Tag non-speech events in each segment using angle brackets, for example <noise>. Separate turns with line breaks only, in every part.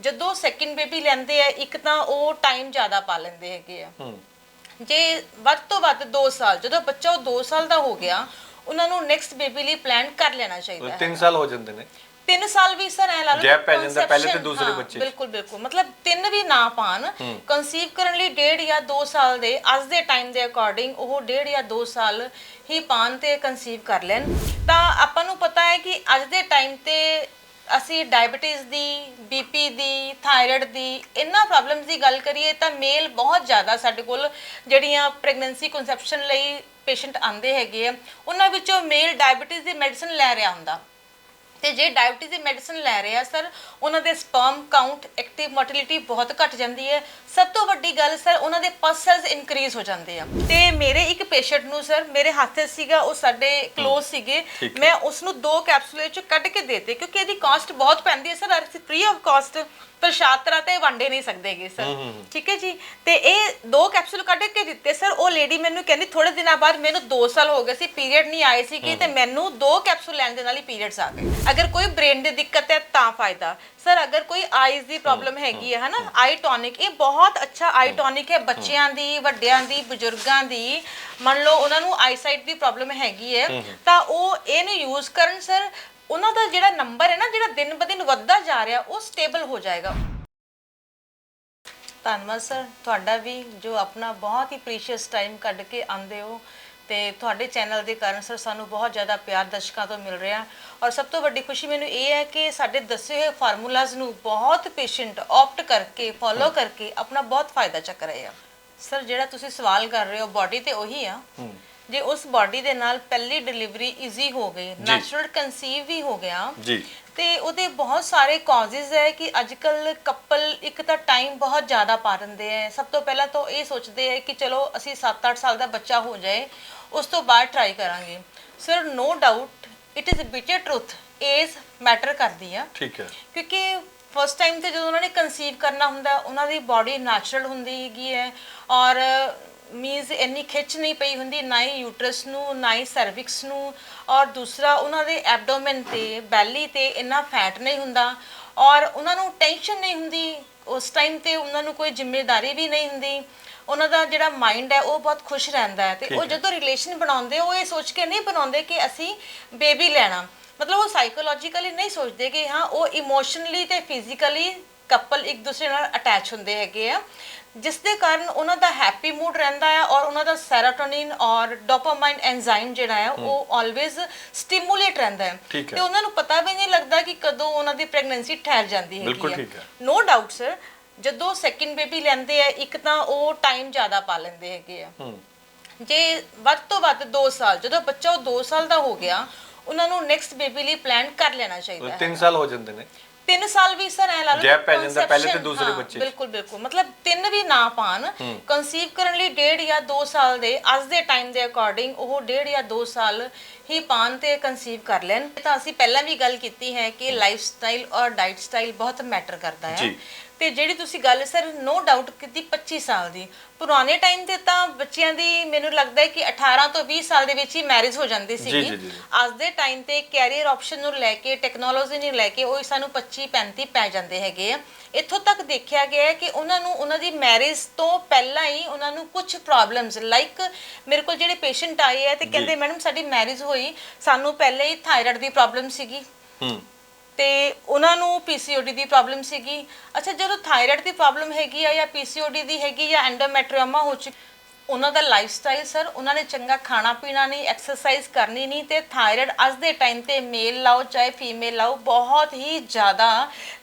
ਜਦੋਂ second baby ਲੈਂਦੇ ਆ ਇੱਕ ਤਾਂ ਉਹ ਟਾਈਮ ਜ਼ਿਆਦਾ ਪਾ ਲੈਂਦੇ ਹੈਗੇ ਆ।
ਹੂੰ।
ਜੇ ਵੱਧ ਤੋਂ ਵੱਧ 2 ਸਾਲ ਜਦੋਂ ਬੱਚਾ ਉਹ 2 ਸਾਲ ਦਾ ਹੋ ਗਿਆ ਉਹਨਾਂ ਨੂੰ ਨੈਕਸਟ ਬੇਬੀ ਲਈ ਪਲਾਨ ਕਰ ਲੈਣਾ ਚਾਹੀਦਾ ਹੈ।
3 ਸਾਲ ਹੋ ਜਾਂਦੇ ਨੇ।
3 ਸਾਲ ਵੀ ਸਰ ਐ ਲਾ ਲਓ
ਪੈ ਜਾਂਦਾ ਪਹਿਲੇ ਤੇ ਦੂਸਰੇ ਬੱਚੇ।
ਬਿਲਕੁਲ ਬਿਲਕੁਲ। ਮਤਲਬ ਤਿੰਨ ਵੀ ਨਾ ਪਾਣ ਕਨਸੀਵ ਕਰਨ ਲਈ ਡੇਢ ਜਾਂ 2 ਸਾਲ ਦੇ ਅੱਜ ਦੇ ਟਾਈਮ ਦੇ ਅਕੋਰਡਿੰਗ ਉਹ ਡੇਢ ਜਾਂ 2 ਸਾਲ ਹੀ ਪਾਣ ਤੇ ਕਨਸੀਵ ਕਰ ਲੈਣ। ਤਾਂ ਆਪਾਂ ਨੂੰ ਪਤਾ ਹੈ ਕਿ ਅੱਜ ਦੇ ਟਾਈਮ ਤੇ ਅਸੀਂ ਡਾਇਬੀਟੀਜ਼ ਦੀ ਬੀਪੀ ਦੀ ਥਾਇਰਾਇਡ ਦੀ ਇਹਨਾਂ ਪ੍ਰੋਬਲਮਸ ਦੀ ਗੱਲ ਕਰੀਏ ਤਾਂ ਮੇਲ ਬਹੁਤ ਜ਼ਿਆਦਾ ਸਾਡੇ ਕੋਲ ਜਿਹੜੀਆਂ ਪ੍ਰੈਗਨੈਂਸੀ ਕਨਸੈਪਸ਼ਨ ਲਈ ਪੇਸ਼ੈਂਟ ਆਂਦੇ ਹੈਗੇ ਆ। ਉਹਨਾਂ ਵਿੱਚੋਂ ਮੇਲ ਡਾਇਬੀਟੀਜ਼ ਦੀ ਮੈਡੀਸਨ ਲੈ ਰਿਹਾ ਹੁੰਦਾ। ਤੇ ਜੇ ਡਾਇਬੀਟੀਜ਼ ਦੀ ਮੈਡੀਸਨ ਲੈ ਰਹੇ ਆ ਸਰ ਉਹਨਾਂ ਦੇ ਸਪਰਮ ਕਾਊਂਟ ਐਕਟਿਵ ਮੋਟਿਲਿਟੀ ਬਹੁਤ ਘਟ ਜਾਂਦੀ ਹੈ। ਸਭ ਤੋਂ ਵੱਡੀ ਗੱਲ ਸਰ ਉਹਨਾਂ ਦੇ ਪਸ ਸੈਲਸ ਇਨਕਰੀਜ਼ ਹੋ ਜਾਂਦੇ ਆ। ਤੇ ਮੇਰੇ ਇੱਕ ਪੇਸ਼ੈਂਟ ਨੂੰ ਸਰ ਮੇਰੇ ਹੱਥ ਸੀਗਾ ਉਹ ਸਾਡੇ ਕਲੋਜ਼ ਸੀਗੇ। ਮੈਂ ਉਸ ਨੂੰ ਦੋ ਕੈਪਸੂਲ ਚ ਕੱਢ ਕੇ ਦੇਤੇ ਕਿਉਂਕਿ ਇਹਦੀ ਕਾਸਟ ਬਹੁਤ ਪੈਂਦੀ ਹੈ ਸਰ ਅਸੀਂ ਫ੍ਰੀ ਆਫ ਕਾਸਟ ਪ੍ਰਸ਼ਾਦ ਤਰ੍ਹਾਂ ਤੇ ਵੰਡੇ ਨਹੀਂ ਸਕਦੇਗੇ ਸਰ ਠੀਕ ਹੈ ਜੀ? ਤੇ ਇਹ ਦੋ ਕੈਪਸੂਲ ਕੱਢ ਕੇ ਦਿੱਤੇ ਸਰ ਉਹ ਲੇਡੀ ਮੈਨੂੰ ਕਹਿੰਦੀ ਥੋੜੇ ਦਿਨਾਂ ਬਾਅਦ ਮੈਨੂੰ 2 ਸਾਲ ਹੋ ਗਏ ਸੀ ਪੀਰੀਅਡ ਨਹੀਂ ਆਏ ਸੀ ਕਿ ਤੇ ਮੈਨੂੰ ਦੋ ਕੈਪਸੂਲ ਲੈਣ ਦੇ ਨਾਲ ਹੀ ਪੀਰੀਅਡਸ ਆ ਗਏ। ਅਗਰ ਕੋਈ ਬ੍ਰੇਨ ਦੀ ਦਿੱਕਤ ਹੈ ਤਾਂ ਫਾਇਦਾ। ਸਰ ਅਗਰ ਕੋਈ ਆਈਜ਼ ਦੀ ਪ੍ਰੋਬਲਮ ਹੈਗੀ ਹੈ ਹਨਾ? ਆਈ ਟੌਨਿਕ ਇਹ ਬਹੁਤ ਅੱਛਾ ਆਈ ਟੌਨਿਕ ਹੈ ਬੱਚਿਆਂ ਦੀ ਵੱਡਿਆਂ ਦੀ ਬਜ਼ੁਰਗਾਂ ਦੀ। ਮੰਨ ਲਓ ਉਹਨਾਂ ਨੂੰ ਆਈਸਾਈਟ ਦੀ ਪ੍ਰੋਬਲਮ ਹੈਗੀ ਹੈ ਤਾਂ ਉਹ ਇਹਨੂੰ ਯੂਜ਼ ਕਰਨ ਸਰ ਉਹਨਾਂ ਦਾ ਜਿਹੜਾ ਨੰਬਰ ਹੈ ਨਾ ਜਿਹੜਾ ਦਿਨ ਬ ਵੱਧਦਾ ਜਾ ਰਿਹਾ, ਉਹ ਸਟੇਬਲ ਹੋ ਜਾਏਗਾ। ਧੰਨਵਾਦ ਸਰ ਤੁਹਾਡਾ ਵੀ ਜੋ ਆਪਣਾ ਬਹੁਤ ਹੀ ਪ੍ਰੀਸ਼ੀਅਸ ਟਾਈਮ ਕੱਢ ਕੇ ਆਂਦੇ ਹੋ ਤੇ ਤੁਹਾਡੇ ਚੈਨਲ ਦੇ ਕਾਰਨ ਸਰ ਸਾਨੂੰ ਬਹੁਤ ਜ਼ਿਆਦਾ ਪਿਆਰ ਦਰਸ਼ਕਾਂ ਤੋਂ ਮਿਲ ਰਿਹਾ। ਔਰ ਸਭ ਤੋਂ ਵੱਡੀ ਖੁਸ਼ੀ ਮੈਨੂੰ ਇਹ ਹੈ ਕਿ ਸਾਡੇ ਦੱਸੇ ਹੋਏ ਫਾਰਮੂਲਾਜ਼ ਨੂੰ ਬਹੁਤ ਪੇਸ਼ੈਂਟ ਆਪਟ ਕਰਕੇ ਫੋਲੋ ਕਰਕੇ ਆਪਣਾ ਬਹੁਤ ਫਾਇਦਾ ਚੱਕ ਰਹੇ ਆ। ਸਰ ਜਿਹੜਾ ਤੁਸੀਂ ਸਵਾਲ ਕਰ ਰਹੇ ਹੋ ਬਾਡੀ ਤੇ ਉਹੀ ਆ। ਜੇ ਉਸ ਬਾਡੀ ਦੇ ਨਾਲ ਪਹਿਲੀ ਡਿਲੀਵਰੀ ਈਜ਼ੀ ਹੋ ਗਈ ਨੈਚੁਰਲ ਕਨਸੀਵ ਵੀ ਹੋ ਗਿਆ
ਜੀ।
ਤੇ ਉਹਦੇ ਬਹੁਤ ਸਾਰੇ ਕਾਜ਼ਸ ਹੈ ਕਿ ਅੱਜਕੱਲ ਕਪਲ ਇੱਕ ਤਾਂ ਟਾਈਮ ਬਹੁਤ ਜ਼ਿਆਦਾ ਪਾ ਦਿੰਦੇ ਹੈ। ਸਭ ਤੋਂ ਪਹਿਲਾਂ ਤਾਂ ਇਹ ਸੋਚਦੇ ਹੈ ਕਿ ਚਲੋ ਅਸੀਂ 7-8 ਸਾਲ ਦਾ ਬੱਚਾ ਹੋ ਜਾਏ ਉਸ ਤੋਂ ਬਾਅਦ ਟਰਾਈ ਕਰਾਂਗੇ। Sir no doubt it is bitter truth age matter ਕਰਦੀ ਆ।
ਠੀਕ ਹੈ।
ਕਿਉਂਕਿ ਫਸਟ ਟਾਈਮ ਤੇ ਜਦੋਂ ਉਹਨਾਂ ਨੇ ਕਨਸੀਵ ਕਰਨਾ ਹੁੰਦਾ ਉਹਨਾਂ ਦੀ ਬਾਡੀ ਨੈਚੁਰਲ ਹੁੰਦੀ ਹੈਗੀ ਹੈ। ਔਰ ਮੀਨਸ ਇੰਨੀ ਖਿੱਚ ਨਹੀਂ ਪਈ ਹੁੰਦੀ ਨਾ ਹੀ ਯੂਟਰਸ ਨੂੰ ਨਾ ਹੀ ਸਰਵਿਕਸ ਨੂੰ ਔਰ ਦੂਸਰਾ ਉਹਨਾਂ ਦੇ ਐਬਡੋਮਨ ਤੇ ਬੈਲੀ ਤੇ ਇੰਨਾ ਫੈਟ ਨਹੀਂ ਹੁੰਦਾ ਔਰ ਉਹਨਾਂ ਨੂੰ ਟੈਨਸ਼ਨ ਨਹੀਂ ਹੁੰਦੀ। ਉਸ ਟਾਈਮ ਤੇ ਉਹਨਾਂ ਨੂੰ ਕੋਈ ਜ਼ਿੰਮੇਵਾਰੀ ਵੀ ਨਹੀਂ ਹੁੰਦੀ। ਉਹਨਾਂ ਦਾ ਜਿਹੜਾ ਮਾਈਂਡ ਹੈ ਉਹ ਬਹੁਤ ਖੁਸ਼ ਰਹਿੰਦਾ ਹੈ ਤੇ ਉਹ ਜਦੋਂ ਰਿਲੇਸ਼ਨ ਬਣਾਉਂਦੇ ਉਹ ਇਹ ਸੋਚ ਕੇ ਨਹੀਂ ਬਣਾਉਂਦੇ ਕਿ ਅਸੀਂ ਬੇਬੀ ਲੈਣਾ। ਮਤਲਬ ਉਹ ਸਾਈਕੋਲੋਜੀਕਲੀ ਨਹੀਂ ਸੋਚਦੇ ਕਿ ਹਾਂ ਉਹ ਇਮੋਸ਼ਨਲੀ ਤੇ ਫਿਜ਼ੀਕਲੀ ਕਪਲ ਇੱਕ ਦੂਸਰੇ ਨਾਲ ਅਟੈਚ ਹੁੰਦੇ ਹੈਗੇ ਆ। ਜਿਸ ਦੇ ਕਾਰਨ ਉਹਨਾਂ ਦਾ ਹੈਪੀ ਮੂਡ ਰਹਿੰਦਾ ਹੈ ਔਰ ਉਹਨਾਂ ਦਾ ਸੈਰੋਟੋਨਿਨ ਔਰ ਡੋਪਾਮਾਈਨ ਐਂਜ਼ਾਈਮ ਜਿਹੜਾ ਹੈ। ਉਹ ਆਲਵੇਜ਼ ਸਟਿਮੂਲੇਟ ਰਹਿੰਦਾ ਹੈ
ਠੀਕ ਹੈ।
ਤੇ ਉਹਨਾਂ ਨੂੰ ਪਤਾ ਵੀ ਨਹੀਂ ਲੱਗਦਾ ਕਿ ਕਦੋਂ ਉਹਨਾਂ ਦੀ ਪ੍ਰੈਗਨੈਂਸੀ ਠਹਿਰ ਜਾਂਦੀ ਹੈਗੀ
ਬਿਲਕੁਲ ਠੀਕ ਹੈ।
ਨੋ ਡਾਊਟ ਸਰ ਜਦੋਂ ਸੈਕਿੰਡ ਬੇਬੀ ਲੈਂਦੇ ਆ ਇੱਕ ਤਾਂ ਉਹ ਟਾਈਮ ਜ਼ਿਆਦਾ ਪਾ ਲੈਂਦੇ ਹੈਗੇ ਆ।
ਹੂੰ।
ਜੇ ਵੱਧ ਤੋਂ ਵੱਧ 2 ਸਾਲ ਜਦੋਂ ਬੱਚਾ ਉਹ 2 ਸਾਲ ਦਾ ਹੋ ਗਿਆ ਉਹਨਾਂ ਨੂੰ ਨੈਕਸਟ ਬੇਬੀ ਲਈ ਪਲਾਨ ਕਰ ਲੈਣਾ ਚਾਹੀਦਾ ਹੈ
3 ਸਾਲ ਹੋ ਜਾਂਦੇ ਨੇ।
3 ਸਾਲ ਵੀ ਸਰ ਐ ਲਾ ਲਓ
Gap ਪੈ ਜਾਂਦਾ ਪਹਿਲੇ ਤੇ
conception,
ਦੂਸਰੇ
ਹਾਂ,
ਬੱਚੇ 'ਚ।
ਬਿਲਕੁਲ ਬਿਲਕੁਲ। ਮਤਲਬ ਤਿੰਨ ਵੀ ਨਾ ਪਾਣ ਕਨਸੀਵ ਕਰਨ ਲਈ ਡੇਢ ਜਾਂ 2 ਸਾਲ ਦੇ ਅੱਜ ਦੇ ਟਾਈਮ ਦੇ ਅਕੋਰਡਿੰਗ ਉਹ ਡੇਢ ਜਾਂ 2 ਸਾਲ ਹੀ ਪਾਣ ਤੇ ਕਨਸੀਵ ਕਰ ਲੈਣ। ਤਾਂ ਅਸੀਂ ਪਹਿਲਾਂ ਵੀ ਗੱਲ ਕੀਤੀ ਹੈ ਕਿ ਲਾਈਫ ਸਟਾਈਲ ਔਰ ਡਾਈਟ ਸਟਾਈਲ ਬਹੁਤ ਮੈਟਰ ਕਰਦਾ ਹੈ।
ਜੀ।
ਤੇ ਜਿਹੜੀ ਤੁਸੀਂ ਗੱਲ ਸਰ ਨੋ ਡਾਊਟ ਕੀਤੀ 25 ਸਾਲ ਦੀ। ਪੁਰਾਣੇ ਟਾਈਮ ਤੇ ਤਾਂ ਬੱਚਿਆਂ ਦੀ ਮੈਨੂੰ ਲੱਗਦਾ ਹੈ ਕਿ 18 ਤੋਂ 20 ਸਾਲ ਦੇ ਵਿੱਚ ਹੀ ਮੈਰਿਜ ਹੋ ਜਾਂਦੀ
ਜੀ,
ਸੀਗੀ।
ਜੀ, ਜੀ।
ਅੱਜ ਦੇ ਟਾਈਮ ਤੇ ਕੈਰੀਅਰ ਆਪਸ਼ਨ ਨੂੰ ਲੈ ਕੇ ਟੈਕਨੋਲੋਜੀ ਨੂੰ ਲੈ ਕੇ ਉਹ ਸਾਨੂੰ 25 35 ਪੈ ਜਾਂਦੇ ਹੈਗੇ ਆ। ਇੱਥੋਂ ਤੱਕ ਦੇਖਿਆ ਗਿਆ ਹੈ ਕਿ ਉਹਨਾਂ ਨੂੰ ਉਹਨਾਂ ਦੀ ਮੈਰਿਜ ਤੋਂ ਪਹਿਲਾਂ ਹੀ ਉਹਨਾਂ ਨੂੰ ਕੁਝ ਪ੍ਰੋਬਲਮਸ ਲਾਈਕ ਮੇਰੇ ਕੋਲ ਜਿਹੜੇ ਪੇਸ਼ੈਂਟ ਆਏ ਆ ਤੇ ਕਹਿੰਦੇ ਮੈਡਮ ਸਾਡੀ ਮੈਰਿਜ ਹੋਈ। ਸਾਨੂੰ ਪਹਿਲੇ ਹੀ ਥਾਇਰਾਇਡ ਦੀ ਪ੍ਰੋਬਲਮ ਸੀਗੀ।
ਹੂੰ।
ਤੇ ਉਹਨਾਂ ਨੂੰ ਪੀਸੀਓਡੀ ਦੀ ਪ੍ਰੋਬਲਮ ਸੀਗੀ। ਅੱਛਾ, ਜਦੋਂ ਥਾਇਰਾਇਡ ਦੀ ਪ੍ਰੋਬਲਮ ਹੈਗੀ ਆ ਜਾਂ ਪੀਸੀਓਡੀ ਦੀ ਹੈਗੀ ਜਾਂ ਐਂਡੋਮੈਟ੍ਰੀਓਮਾ ਹੋ ਚੁੱਕੀ ਉਹਨਾਂ ਦਾ ਲਾਈਫ ਸਟਾਈਲ ਸਰ ਉਹਨਾਂ ਨੇ ਚੰਗਾ ਖਾਣਾ ਪੀਣਾ ਨਹੀਂ ਐਕਸਰਸਾਈਜ਼ ਕਰਨੀ ਨਹੀਂ ਤੇ ਥਾਇਰਾਇਡ ਅੱਜ ਦੇ ਟਾਈਮ ਤੇ ਮੇਲ ਲਾਓ ਚਾਹੇ ਫੀਮੇਲ ਲਾਓ ਬਹੁਤ ਹੀ ਜ਼ਿਆਦਾ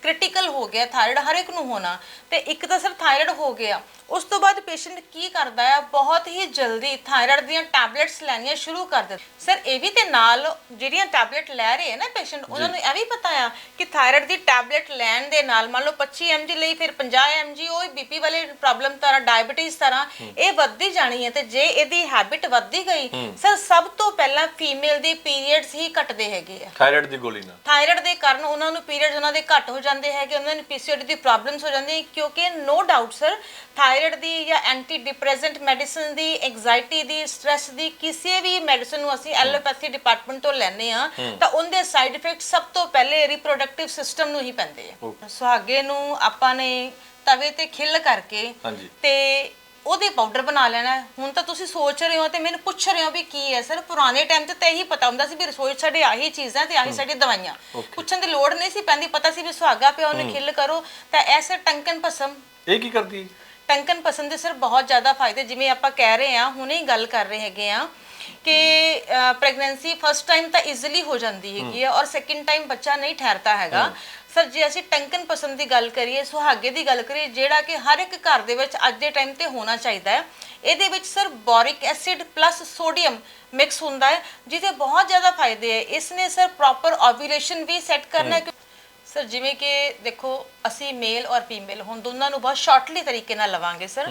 ਕ੍ਰਿਟੀਕਲ ਹੋ ਗਿਆ ਥਾਇਰਾਇਡ ਹਰ ਇੱਕ ਨੂੰ ਹੋਣਾ। ਤੇ ਇੱਕ ਤਾਂ ਸਰ ਥਾਇਰਾਇਡ ਹੋ ਗਿਆ। ਉਸ ਤੋਂ ਬਾਅਦ ਪੇਸ਼ੈਂਟ ਕੀ ਕਰਦਾ ਹੈ ਬਹੁਤ ਹੀ ਜਲਦੀ ਥਾਇਰਾਇਡ ਦੀਆਂ ਟੈਬਲੇਟਸ ਲੈਣੀਆਂ ਸ਼ੁਰੂ ਕਰ ਦਿੰਦਾ। ਸਰ ਇਹ ਵੀ ਤੇ ਨਾਲ ਜਿਹੜੀਆਂ ਟੈਬਲੇਟ ਲੈ ਰਹੇ ਹੈ ਨਾ ਪੇਸ਼ੈਂਟ ਉਹਨਾਂ ਨੂੰ ਇਹ ਵੀ ਪਤਾ ਆ ਕਿ ਥਾਇਰਾਇਡ ਦੀ ਟੈਬਲੇਟ ਲੈਣ ਦੇ ਨਾਲ ਮੰਨ ਲਓ 25 mg ਲਈ ਫਿਰ 50 mg ਉਹ ਬੀਪੀ ਵਾਲੇ ਪ੍ਰੋਬਲਮ ਤਰ੍ਹਾਂ ਡਾਇਬੀਟੀਜ਼ ਤਰ੍ਹਾਂ ਇਹ ਵੱਧਦੀ ਜਾਣੀ ਹੈ ਤੇ ਜੇ ਇਹਦੀ ਹੈਬਿਟ ਵੱਧਦੀ ਗਈ ਸਰ ਸਭ ਤੋਂ ਪਹਿਲਾਂ ਫੀਮੇਲ ਦੇ ਪੀਰੀਅਡਸ ਹੀ ਘਟਦੇ ਹੈਗੇ ਆ।
ਥਾਇਰਾਇਡ ਦੀ ਗੋਲੀ ਨਾਲ।
ਥਾਇਰਾਇਡ ਦੇ ਕਾਰਨ ਉਹਨਾਂ ਨੂੰ ਪੀਰੀਅਡਸ ਉਹਨਾਂ ਦੇ ਘੱਟ ਹੋ ਜਾਂਦੇ ਹੈਗੇ ਉਹਨਾਂ ਨੂੰ ਪੀਸੀਓਡੀ ਦੀ ਪ੍ਰੋਬਲਮਸ ਹੋ ਜਾਂਦੀਆਂ ਕਿਉਂਕਿ ਨੋ ਡਾਊਟ ਸਰ ਥਾਇਰਾਇਡ ਦੀ ਜਾਂ ਐਂਟੀ ਡਿਪਰੈਸੈਂਟ ਮੈਡੀਸਿਨ ਦੀ ਐਂਜ਼ਾਈਟੀ ਦੀ ਸਟ੍ਰੈਸ ਦੀ ਕਿਸੇ ਵੀ ਮੈਡੀਸਿਨ ਨੂੰ ਅਸੀਂ ਐਲੋਪੈਥੀ ਡਿਪਾਰਟਮੈਂਟ ਤੋਂ ਲੈਨੇ ਆ ਤਾਂ ਉਹਦੇ ਸਾਈਡ ਇਫੈਕਟ ਸਭ ਤੋਂ ਪਹਿਲੇ ਰਿਪਰੋਡਕਟਿਵ ਸਿਸਟਮ ਨੂੰ ਹੀ ਪੈਂਦੇ ਆ. ਸੁਹਾਗੇ ਨੂੰ ਆਪਾਂ ਨੇ ਤਵੇ ਤੇ ਖਿੱਲ ਕਰਕੇ। ਤੇ ਉਹਦੇ ਪਾਊਡਰ ਬਣਾ ਲੈਣਾ ਹੈ। ਹੁਣ ਤਾਂ ਤੁਸੀਂ ਸੋਚ ਰਹੇ ਹੋ ਤੇ ਮੈਨੂੰ ਪੁੱਛ ਰਹੇ ਹੋ ਵੀ ਕੀ ਹੈ। ਸਰ ਪੁਰਾਣੇ ਟਾਈਮ ਤੇ ਤਾਂ ਇਹੀ ਪਤਾ ਹੁੰਦਾ ਸੀ ਵੀ ਰਸੋਈ 'ਚ ਸਾਡੇ ਆਹੀ ਚੀਜ਼ਾਂ ਤੇ ਆਹੀ ਸਾਡੀ ਦਵਾਈਆਂ. ਪੁੱਛਣ ਦੀ ਲੋੜ ਨਹੀਂ ਸੀ ਪੈਂਦੀ ਪਤਾ ਸੀ ਵੀ ਸੁਹਾਗਾ ਪਿਆ ਉਹਨੂੰ ਖਿੱਲ ਕਰੋ। ਤਾਂ ਐਸੇ ਟੰਕਨ ਭਸਮ
ਇਹ ਕੀ ਕਰਦੀ? ਹੈ
ਟੰਕਨ ਪਸੰਦ ਦੇ ਸਰ ਬਹੁਤ ਜ਼ਿਆਦਾ ਫਾਇਦੇ। ਜਿਵੇਂ ਆਪਾਂ ਕਹਿ ਰਹੇ ਹਾਂ ਹੁਣੇ ਹੀ ਗੱਲ ਕਰ ਰਹੇ ਹੈਗੇ ਆ ਕਿ ਪ੍ਰੈਗਨੈਂਸੀ ਫਸਟ ਟਾਈਮ ਤਾਂ ਈਜ਼ੀਲੀ ਹੋ ਜਾਂਦੀ ਹੈਗੀ ਹੈ ਔਰ ਸੈਕਿੰਡ ਟਾਈਮ ਬੱਚਾ ਨਹੀਂ ਠਹਿਰਦਾ ਹੈਗਾ। ਸਰ, ਜੇ ਅਸੀਂ ਟੰਕਨ ਪਸੰਦ ਦੀ ਗੱਲ ਕਰੀਏ, ਸੁਹਾਗੇ ਦੀ ਗੱਲ ਕਰੀਏ, ਜਿਹੜਾ ਕਿ ਹਰ ਇੱਕ ਘਰ ਦੇ ਵਿੱਚ ਅੱਜ ਦੇ ਟਾਈਮ ਤੇ ਹੋਣਾ ਚਾਹੀਦਾ ਹੈ, ਇਹਦੇ ਵਿੱਚ sir boric acid plus sodium mix ਹੁੰਦਾ ਹੈ, ਜਿਹਦੇ ਬਹੁਤ ਜ਼ਿਆਦਾ ਫਾਇਦੇ ਹੈ। ਇਸ ਨੇ ਸਰ ਪ੍ਰੋਪਰ ਓਵੂਲੇਸ਼ਨ ਵੀ ਸੈੱਟ ਕਰਨਾ ਹੈ ਸਰ ਜਿਵੇਂ ਕਿ ਦੇਖੋ ਅਸੀਂ ਮੇਲ ਔਰ ਫੀਮੇਲ ਹੁਣ ਦੋਨਾਂ ਨੂੰ ਬਹੁਤ ਸ਼ਾਰਟਲੀ ਤਰੀਕੇ ਨਾਲ ਲਵਾਂਗੇ ਸਰ।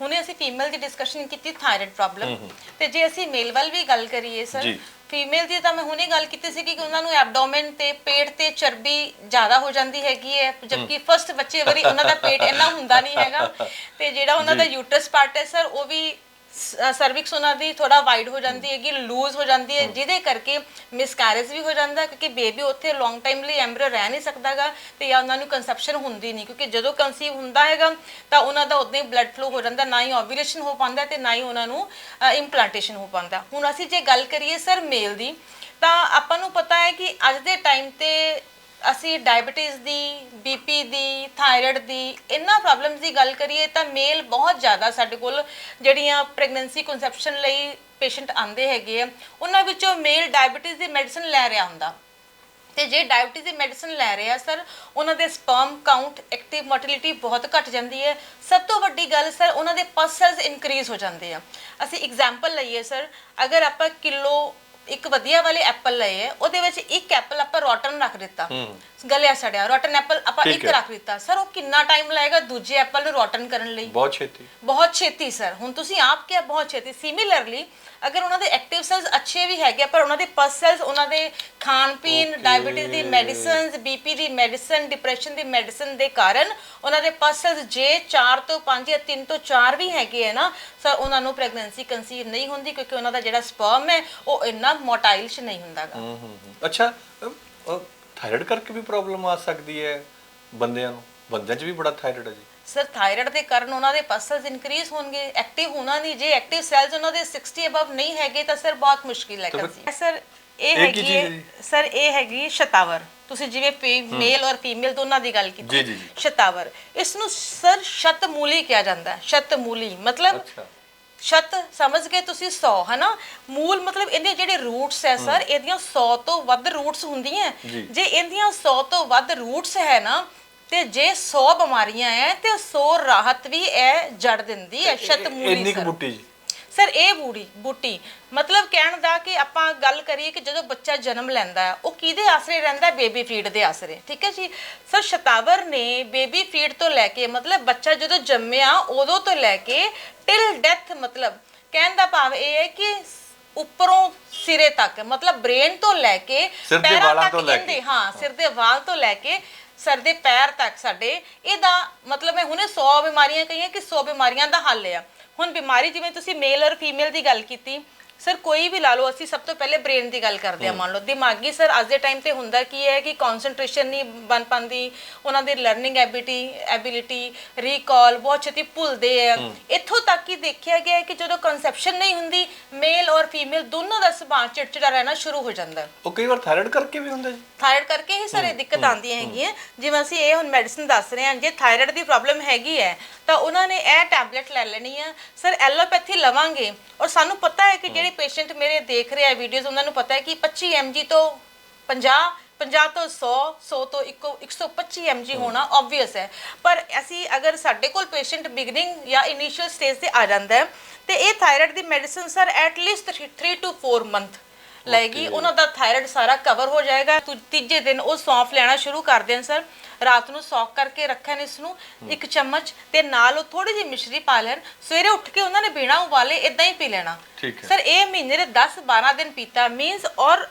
ਹੁਣੇ ਅਸੀਂ ਫੀਮੇਲ ਦੀ ਡਿਸਕਸ਼ਨ ਕੀਤੀ ਥਾਇਰਾਇਡ ਪ੍ਰੋਬਲਮ ਤੇ ਜੇ ਅਸੀਂ ਮੇਲ ਵੱਲ ਵੀ ਗੱਲ ਕਰੀਏ ਸਰ। ਫੀਮੇਲ ਦੀ ਤਾਂ ਮੈਂ ਹੁਣੇ ਗੱਲ ਕੀਤੀ ਸੀ ਕਿ ਉਹਨਾਂ ਨੂੰ ਐਬਡੋਮਨ ਤੇ ਪੇਟ ਤੇ ਚਰਬੀ ਜ਼ਿਆਦਾ ਹੋ ਜਾਂਦੀ ਹੈਗੀ ਹੈ ਜਦਕਿ ਫਸਟ ਬੱਚੇ ਵਾਰੀ ਉਹਨਾਂ ਦਾ ਪੇਟ ਇੰਨਾ ਹੁੰਦਾ ਨਹੀਂ ਹੈਗਾ। <laughs> ਤੇ ਜਿਹੜਾ ਉਹਨਾਂ ਦਾ ਯੂਟਰਸ ਪਾਰਟ ਹੈ ਸਰ ਉਹ ਵੀ ਸਰਵਿਕਸ ਉਹਨਾਂ ਦੀ ਥੋੜਾ ਵਾਈਡ ਹੋ ਜਾਂਦੀ ਹੈਗੀ ਲੂਜ਼ ਹੋ ਜਾਂਦੀ ਹੈ ਜਿਹਦੇ ਕਰਕੇ ਮਿਸਕੈਰੇਜ ਵੀ ਹੋ ਜਾਂਦਾ ਕਿਉਂਕਿ ਬੇਬੀ ਉੱਥੇ ਲੌਂਗ ਟਾਈਮ ਲਈ ਐਮਬ੍ਰਿਓ ਰਹਿ ਨਹੀਂ ਸਕਦਾਗਾ ਤੇ ਜਾਂ ਉਹਨਾਂ ਨੂੰ ਕਨਸੈਪਸ਼ਨ ਹੁੰਦੀ ਨਹੀਂ ਕਿਉਂਕਿ ਜਦੋਂ ਕਨਸੀਵ ਹੁੰਦਾ ਹੈਗਾ ਤਾਂ ਉਹਨਾਂ ਦਾ ਉਦੋਂ ਹੀ ਬਲੱਡ ਫਲੋ ਹੋ ਜਾਂਦਾ ਨਾ ਹੀ ਓਵੂਲੇਸ਼ਨ ਹੋ ਪਾਉਂਦਾ ਤੇ ਨਾ ਹੀ ਉਹਨਾਂ ਨੂੰ ਇੰਪਲਾਂਟੇਸ਼ਨ ਹੋ ਪਾਉਂਦਾ। ਹੁਣ ਅਸੀਂ ਜੇ ਗੱਲ ਕਰੀਏ ਸਰ ਮੇਲ ਦੀ ਤਾਂ ਆਪਾਂ ਨੂੰ ਪਤਾ ਹੈ ਕਿ ਅੱਜ ਦੇ ਟਾਈਮ ਤੇ ਅਸੀਂ ਡਾਇਬੀਟੀਜ਼ ਦੀ ਬੀਪੀ ਦੀ ਥਾਇਰਾਇਡ ਦੀ ਇਹਨਾਂ ਪ੍ਰੋਬਲਮਸ ਦੀ ਗੱਲ ਕਰੀਏ ਤਾਂ ਮੇਲ ਬਹੁਤ ਜ਼ਿਆਦਾ ਸਾਡੇ ਕੋਲ ਜਿਹੜੀਆਂ ਪ੍ਰੈਗਨੈਂਸੀ ਕਨਸੈਪਸ਼ਨ ਲਈ ਪੇਸ਼ੈਂਟ ਆਂਦੇ ਹੈਗੇ ਆ, ਉਹਨਾਂ ਵਿੱਚੋਂ ਮੇਲ ਡਾਇਬੀਟੀਜ਼ ਦੀ ਮੈਡੀਸਨ ਲੈ ਰਿਹਾ ਹੁੰਦਾ। ਤੇ ਜੇ ਡਾਇਬੀਟੀਜ਼ ਦੀ ਮੈਡੀਸਨ ਲੈ ਰਹੇ ਆ ਸਰ ਉਹਨਾਂ ਦੇ ਸਪਰਮ ਕਾਊਂਟ ਐਕਟਿਵ ਮੋਟਿਲਿਟੀ ਬਹੁਤ ਘਟ ਜਾਂਦੀ ਹੈ। ਸਭ ਤੋਂ ਵੱਡੀ ਗੱਲ ਸਰ ਉਹਨਾਂ ਦੇ ਪਸ ਸੈਲਸ ਇਨਕਰੀਜ਼ ਹੋ ਜਾਂਦੇ ਆ। ਅਸੀਂ ਐਗਜ਼ਾਮਪਲ ਲਈਏ ਸਰ ਅਗਰ ਆਪਾਂ ਕਿਲੋ ਇੱਕ ਵਧੀਆ ਵਾਲੇ ਐਪਲ ਲਏ ਉਹਦੇ ਵਿੱਚ ਇੱਕ ਐਪਲ ਆਪਾਂ ਰੋਟਨ ਰੱਖ ਦਿੱਤਾ। ਗਲਿਆ ਸੜਿਆ ਰੋਟਨ ਐਪਲ ਆਪਾਂ ਇੱਕ। ਰੱਖ ਦਿੱਤਾ। ਸਰ ਉਹ ਕਿੰਨਾ ਟਾਈਮ ਲਾਏਗਾ ਦੂਜੇ ਐਪਲ ਨੂੰ ਰੋਟਨ ਕਰਨ ਲਈ?
ਬਹੁਤ ਛੇਤੀ।
ਬਹੁਤ ਛੇਤੀ ਸਰ। ਹੁਣ ਤੁਸੀਂ ਆਪ ਕਿਹਾ ਬਹੁਤ ਛੇਤੀ। ਸਿਮਿਲਰਲੀ ਅਗਰ ਉਹਨਾਂ ਦੇ ਐਕਟਿਵ ਸੈਲਸ ਅੱਛੇ ਵੀ ਹੈਗੇ ਆ, ਪਰ ਉਹਨਾਂ ਦੇ ਪਸ ਸੈਲਸ ਉਹਨਾਂ ਦੇ ਖਾਣ ਪੀਣ ਡਾਇਬੀਟੀਜ਼ ਦੀ ਮੈਡੀਸਿਨਸ ਬੀਪੀ ਦੀ ਮੈਡੀਸਿਨ ਡਿਪਰੈਸ਼ਨ ਦੀ ਮੈਡੀਸਿਨ ਦੇ ਕਾਰਨ ਉਹਨਾਂ ਦੇ ਪਸ ਸੈਲਸ ਜੇ 4 ਤੋਂ 5 ਜਾਂ 3 ਤੋਂ 4 ਵੀ ਹੈਗੇ ਆ ਨਾ ਸਰ ਉਹਨਾਂ ਨੂੰ ਪ੍ਰੈਗਨੈਂਸੀ ਕਨਸੀਵ ਨਹੀਂ ਹੁੰਦੀ ਕਿਉਂਕਿ ਉਹਨਾਂ ਦਾ ਜਿਹੜਾ ਸਪਰਮ ਹੈ ਉਹ ਇੰਨਾ ਮੋਟਾਈਲ ਚ ਨਹੀਂ ਹੁੰਦਾਗਾ
ਹੂੰ ਹੂੰ ਹੂੰ। ਅੱਛਾ ਥਾਇਰਾਇਡ ਕਰਕੇ ਵੀ ਪ੍ਰੋਬਲਮ ਆ ਸਕਦੀ ਹੈ ਬੰਦਿਆਂ ਨੂੰ? ਬੰਦਿਆਂ 'ਚ ਵੀ ਬੜਾ ਥਾਇਰਾਇਡ ਹੈ ਜੀ।
ਸਰ ਥਾਇਰਾਇਡ ਦੇ ਕਾਰਨ ਉਹਨਾਂ ਦੇ ਪਸਲਸ ਇਨਕਰੀਜ਼ ਹੋਣਗੇ। ਐਕਟਿਵ ਹੋਣਾ ਨਹੀਂ ਜੇ ਐਕਟਿਵ ਸੈਲਸ ਉਹਨਾਂ ਦੇ 60 ਅਬਵ ਨਹੀਂ ਹੈਗੇ ਤਾਂ ਸਰ ਬਹੁਤ ਮੁਸ਼ਕਿਲ ਹੈ ਕੰਸੀ ਸਰ ਇਹ ਹੈਗੀ
ਹੈ?
ਸਰ ਇਹ ਹੈਗੀ ਸ਼ਤਾਵਰ। ਤੁਸੀਂ ਜਿਵੇਂ ਮੇਲ ਔਰ ਫੀਮੇਲ ਦੋਨਾਂ ਦੀ ਗੱਲ ਕੀਤੀ। ਸ਼ਤਾਵਰ। ਇਸ ਨੂੰ ਸਰ ਸ਼ਤਮੂਲੀ ਕਿਹਾ ਜਾਂਦਾ ਹੈ ਸ਼ਤਮੂਲੀ। ਮਤਲਬ ਸ਼ਤ ਸਮਝ ਕੇ ਤੁਸੀਂ 100 ਹਨਾ? ਮੂਲ ਮਤਲਬ ਇਹਦੇ ਜਿਹੜੇ ਰੂਟਸ ਹੈ ਸਰ ਇਹਦੀਆਂ 100 ਤੋਂ ਵੱਧ ਰੂਟਸ ਹੁੰਦੀਆਂ। ਜੇ। ਇਹਦੀਆਂ 100 ਤੋਂ ਵੱਧ ਰੂਟਸ ਹੈ ਨਾ ਤੇ ਜੇ 100 ਬਿਮਾਰੀਆਂ ਹੈ ਤੇ 100 ਰਾਹਤ ਵੀ ਇਹ ਜੜ ਦਿੰਦੀ ਹੈ ਸ਼ਤਮੂਲੀ
ਇੰਨੀ ਕੁ
ਸਰ।
ਬੁੱਟੀ ਜੀ।
ਸਰ ਇਹ ਬੂੜੀ ਬੂਟੀ ਮਤਲਬ ਕਹਿਣ ਦਾ ਕਿ ਆਪਾਂ ਗੱਲ ਕਰੀਏ ਕਿ ਜਦੋਂ ਬੱਚਾ ਜਨਮ ਲੈਂਦਾ ਹੈ ਉਹ ਕਿਹਦੇ ਆਸਰੇ ਰਹਿੰਦਾ ਬੇਬੀ ਫੀਡ ਦੇ ਆਸਰੇ ਠੀਕ ਹੈ ਜੀ? ਸਰ ਸ਼ਤਾਵਰ ਨੇ ਬੇਬੀ ਫੀਡ ਤੋਂ ਲੈ ਕੇ ਮਤਲਬ ਬੱਚਾ ਜਦੋਂ ਜੰਮਿਆ ਉਦੋਂ ਤੋਂ ਲੈ ਕੇ ਟਿਲ ਡੈਥ ਮਤਲਬ ਕਹਿਣ ਦਾ ਭਾਵ ਇਹ ਹੈ ਕਿ ਉੱਪਰੋਂ ਸਿਰੇ ਤੱਕ ਮਤਲਬ ਬ੍ਰੇਨ ਤੋਂ ਲੈ ਕੇ
ਸਿਰ ਦੇ
ਪੈਰਾਂ
ਵਾਲਾਂ
ਤੱਕ
ਤੋਂ ਲੈ
ਇਹਦੇ-
ਕੇ।
ਹਾਂ ਸਿਰ ਦੇ ਵਾਲ ਤੋਂ ਲੈ ਕੇ ਸਰ ਦੇ ਪੈਰ ਤੱਕ ਸਾਡੇ, ਇਹਦਾ ਮਤਲਬ ਮੈਂ ਹੁਣੇ 100 ਬਿਮਾਰੀਆਂ ਕਹੀਆਂ ਕਿ 100 ਬਿਮਾਰੀਆਂ ਦਾ ਹੱਲ ਆ। ਹੁਣ ਬਿਮਾਰੀ ਜਿਵੇਂ ਤੁਸੀਂ ਮੇਲ ਔਰ ਫੀਮੇਲ ਦੀ ਗੱਲ ਕੀਤੀ ਸਰ ਕੋਈ ਵੀ ਲਾ ਲਓ ਅਸੀਂ ਸਭ ਤੋਂ ਪਹਿਲੇ ਬ੍ਰੇਨ ਦੀ ਗੱਲ ਕਰਦੇ ਆ ਮੰਨ ਲਓ। ਦਿਮਾਗੀ ਸਰ ਅੱਜ ਦੇ ਟਾਈਮ ਤੇ ਹੁੰਦਾ ਕੀ ਹੈ ਕਿ ਕਨਸੈਂਟਰੇਸ਼ਨ ਨਹੀਂ ਬਣ ਪਾਉਂਦੀ ਉਹਨਾਂ ਦੀ ਲਰਨਿੰਗ ਐਬਿਲਿਟੀ ਐਬਿਲਿਟੀ ਰੀਕਾਲ ਬਹੁਤ ਛੇਤੀ ਭੁੱਲਦੇ ਆ। ਇੱਥੋਂ ਤੱਕ ਹੀ ਦੇਖਿਆ ਗਿਆ ਹੈ ਕਿ ਜਦੋਂ ਕਨਸੈਪਸ਼ਨ ਨਹੀਂ ਹੁੰਦੀ ਮੇਲ ਔਰ ਫੀਮੇਲ ਦੋਨੋਂ ਦਾ ਸੁਭਾਅ ਚਿੜਚਿੜਾ ਰਹਿਣਾ ਸ਼ੁਰੂ ਹੋ ਜਾਂਦਾ।
ਉਹ ਕਈ ਵਾਰ ਥਾਇਰਾਇਡ ਕਰਕੇ ਵੀ ਹੁੰਦਾ ਜੀ।
ਥਾਇਰਾਇਡ ਕਰਕੇ ਹੀ ਸਾਰੇ ਦਿੱਕਤ ਆਉਂਦੀਆਂ ਹੈਗੀਆਂ। ਜਿਵੇਂ ਅਸੀਂ ਇਹ ਹੁਣ ਮੈਡੀਸਿਨ ਦੱਸ ਰਹੇ ਹਾਂ ਜੇ ਥਾਇਰਾਇਡ ਦੀ ਪ੍ਰੋਬਲਮ ਹੈਗੀ ਹੈ ਤਾਂ ਉਹਨਾਂ ਨੇ ਇਹ ਟੈਬਲੇਟ ਲੈ ਲੈਣੀ ਹੈ ਸਰ ਐਲੋਪੈਥੀ ਲਵਾਂਗੇ। ਔਰ ਸਾਨੂੰ ਪਤਾ ਹੈ ਕਿ ਜਿਹੜੇ ਪੇਸ਼ੈਂਟ ਮੇਰੇ ਦੇਖ ਰਹੇ ਆ ਵੀਡੀਓਜ਼ ਉਹਨਾਂ ਨੂੰ ਪਤਾ ਹੈ ਕਿ 25 mg ਤੋਂ 50 50 ਤੋਂ 100 100 ਤੋਂ ਇੱਕੋ 125 mg ਹੋਣਾ ਆਬਵੀਅਸ ਹੈ। ਪਰ ਅਸੀਂ ਅਗਰ ਸਾਡੇ ਕੋਲ ਪੇਸ਼ੈਂਟ ਬਿਗਨਿੰਗ ਜਾਂ ਇਨੀਸ਼ੀਅਲ ਸਟੇਜ ਤੇ ਆ ਜਾਂਦਾ ਹੈ ਤੇ ਇਹ thyroid the medicine sir at least 3 to 4 month ਲਏਗੀ। ਉਹਨਾਂ ਦਾ ਥਾਇਰਾਇਡ ਸਾਰਾ ਕਵਰ ਹੋ ਜਾਏਗਾ। ਤੁ- ਤੀਜੇ ਦਿਨ ਉਹ ਸੌਂਫ ਲੈਣਾ ਸ਼ੁਰੂ ਕਰ ਦੇਣ ਸਰ। ਰਾਤ ਨੂੰ ਸੌਕ ਕਰਕੇ ਰੱਖਣ ਇਸ ਨੂੰ ਇੱਕ ਚਮਚ ਤੇ ਨਾਲ ਉਹ ਥੋੜੀ ਜਿਹੀ ਮਿਸ਼ਰੀ ਪਾ ਲੈਣ। ਸਵੇਰੇ ਉੱਠ ਕੇ ਉਹਨਾਂ ਨੇ ਬਿਨਾਂ ਉਬਾਲੇ ਇਦਾਂ ਹੀ ਪੀ ਲੈਣਾ।
ਠੀਕ ਹੈ।
ਸਰ ਇਹ ਮਹੀਨੇ ਦੇ 10 12 ਦਿਨ ਪੀਤਾ। ਮੀਨਸ ਔਰ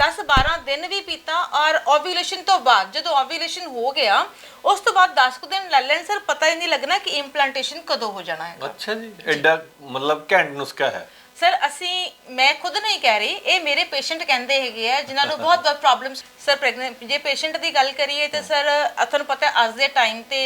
10 12 ਦਿਨ ਵੀ ਪੀਤਾ ਔਰ ਓਵੂਲੇਸ਼ਨ ਤੋਂ ਬਾਅਦ ਜਦੋਂ ਓਵੂਲੇਸ਼ਨ ਹੋ ਗਿਆ ਉਸ ਤੋਂ ਬਾਅਦ 10 ਕੁ ਦਿਨ ਲੈ ਲੈਣ। ਸਰ ਪਤਾ ਹੀ ਨਹੀਂ ਲੱਗਣਾ ਕਿ ਇੰਪਲਾਂਟੇਸ਼ਨ ਕਦੋਂ ਹੋ ਜਾਣਾ ਹੈ
ਅੱਛਾ ਜੀ ਐਡਾ ਮਤਲਬ ਘੈਂਟ ਨੁਸਖਾ ਹੈ।
ਸਰ ਅਸੀਂ, ਮੈਂ ਖੁਦ ਨਹੀਂ ਕਹਿ ਰਹੀ, ਇਹ ਮੇਰੇ ਪੇਸ਼ੈਂਟ ਕਹਿੰਦੇ ਹੈਗੇ ਆ, ਜਿਨ੍ਹਾਂ ਨੂੰ ਬਹੁਤ ਬਹੁਤ ਪ੍ਰੋਬਲਮਸ ਸਰ ਪ੍ਰੈਗਨੈਂਟ ਜੇ ਪੇਸ਼ੈਂਟ ਦੀ ਗੱਲ ਕਰੀਏ ਤੇ ਸਰ ਤੁਹਾਨੂੰ ਪਤਾ ਅੱਜ ਦੇ ਟਾਈਮ ਤੇ